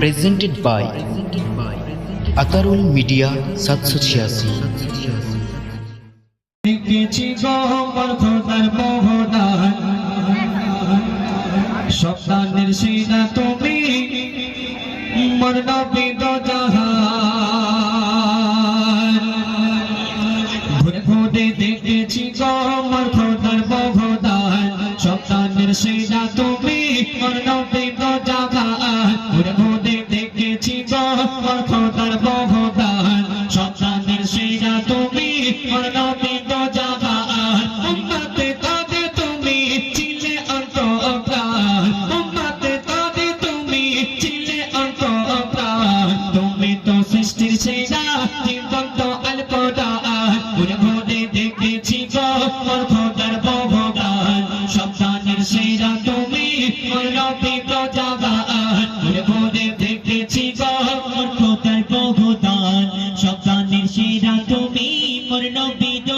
presented by Atarul media সাতশো ছিয়াশি। সপ্তাহের সিনা তুমি মর নবী দো ঘুরে দেখেছি তুমি মর তুমি তো সৃষ্টির সেরা জীবন্ত আল কোরআন ঘুরে ঘুরে দেখেছি গো মোর খোদার ভগবান সন্তানের সেরা তুমি মোর রবি তো জাগান ঘুরে ঘুরে দেখেছি গো সন্তানের সেরা তুমি মোর নবী তো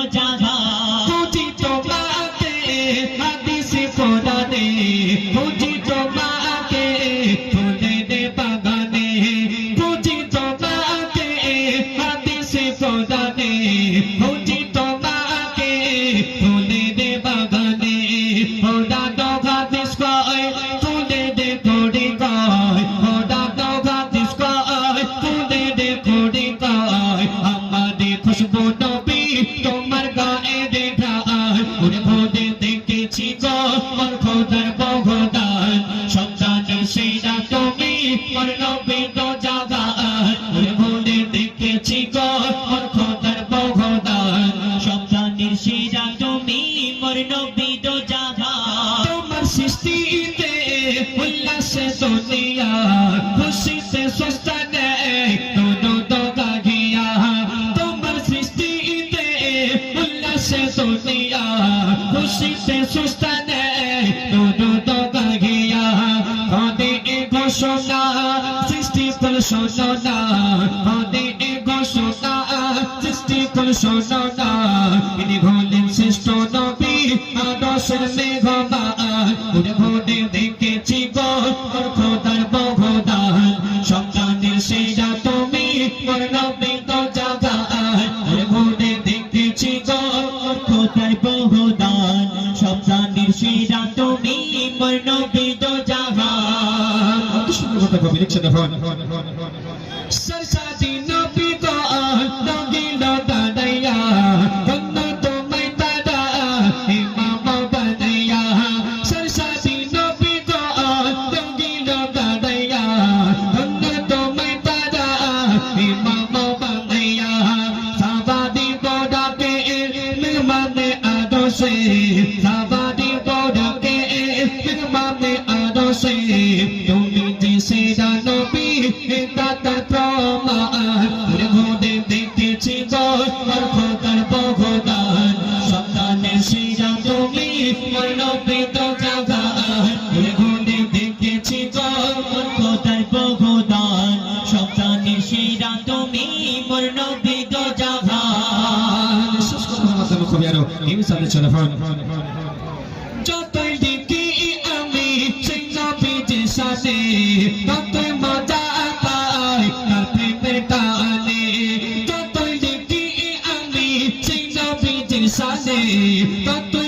তোমার গায়ে দেখা ঘুরে ঘুরে দেখেছি গো মোর খোদার বহদান। সন্তানের সেরা তুমি মোর নবী তো জাগান ঘুরে ঘুরে দেখেছি গো মোর খোদার বহদান। সন্তানের সেরা তুমি মোর নবী তো জাগান তোমার সৃষ্টিতে উল্লাসে দুনিয়া, খুশিতে সস্তা উল্লাসে দুনিয়া, খুশিতে সস্তা নেই দোনো দোগা গিয়া, হদে এ ঘোষণা, সৃষ্টি কর শোনা হদে এ ঘোষণা, সৃষ্টি কর শোনা ইনি হলেন শ্রেষ্ঠ নবী, আদর্শের মেঘমান ঘুরে ঘুরে দেখেছি বহদান সন্তানের সেরা তুমি মনোবিদ নবী তো সুন্দর কথা কবি লিখছে দেখুন সরসাদি সাবাদি বড়াকে মেহমানে আদর্শে তুমি যে সেরা নবী দাতার প্রমাণ ঘুরে দেখেছি গর খোদার বহদান সন্তানের সেরা তুমি মোর নবী তো কথার মাধ্যমে কবি আরও ইনসালে চলে ফোন যতই দেখি আমি সেই নবীজির সাথে, ততই মজা পাই তার প্রেমের টানে। যতই দেখি আমি সেই সাথে, ততই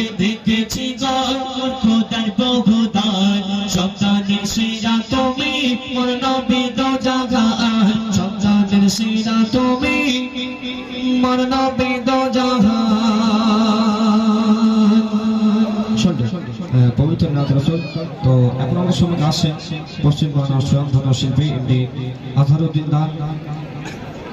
তুমি মোর দো জাগা তুমি দো জাগা। রসুল, তো এখন আমাদের সঙ্গে আসছেন পশ্চিমবঙ্গ নাট্য শিল্পী এমডি আজহারুদ্দিন দান।